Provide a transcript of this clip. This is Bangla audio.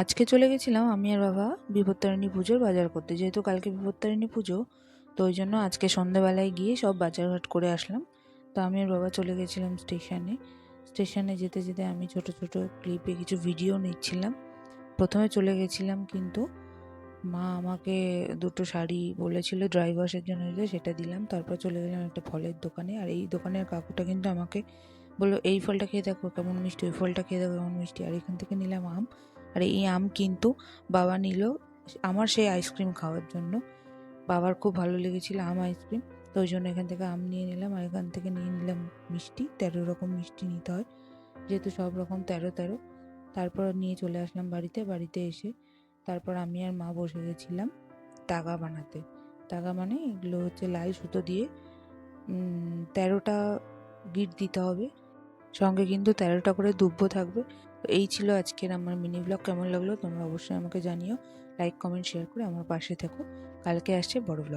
আজকে চলে গেছিলাম আমি আর বাবা বিপত্তারিণী পুজোর বাজার করতে। যেহেতু কালকে বিপত্তারিণী পুজো, তো ওই জন্য আজকে সন্ধ্যেবেলায় গিয়ে সব বাজারঘাট করে আসলাম। তো আমি আর বাবা চলে গেছিলাম স্টেশনে। স্টেশনে যেতে যেতে আমি ছোট ছোট ক্লিপে কিছু ভিডিও নিচ্ছিলাম। প্রথমে চলে গেছিলাম কিন্তু মা আমাকে দুটো শাড়ি বলেছিল ড্রাই ওয়াশের জন্য সেটা দিলাম। তারপর চলে গেলাম একটা ফলের দোকানে। আর এই দোকানের কাকুটা কিন্তু আমাকে বলল, এই ফলটা খেয়ে দেখো, কেমন মিষ্টি, ওই ফলটা খেয়ে দেখো, কেমন মিষ্টি। আর এখান থেকে নিলাম আম। আর এই আম কিন্তু বাবা নিল আমার সেই আইসক্রিম খাওয়ার জন্য। বাবার খুব ভালো লেগেছিল আম আইসক্রিম। তো ওই জন্য এখান থেকে আম নিয়ে নিলাম আর এখান থেকে নিয়ে নিলাম মিষ্টি, তেরো রকম মিষ্টি নিতে হয়। যেহেতু সব রকম তেরো তেরো। তারপর নিয়ে চলে আসলাম বাড়িতে বাড়িতে এসে তারপর আমি আর মা বসে গেছিলাম তাগা বানাতে। তাগা মানে এগুলো হচ্ছে লাল সুতো দিয়ে তেরোটা গিট দিতে হবে। সঙ্গে কিন্তু তেরোটা করে দুব্বো থাকবে। এই ছিল আজকের আমার মিনি ব্লগ কেমন লাগল তোমরা অবশ্যই আমাকে জানিও। লাইক কমেন্ট শেয়ার করে আমার পাশে থেকো। কালকে আসছে বড় ব্লগ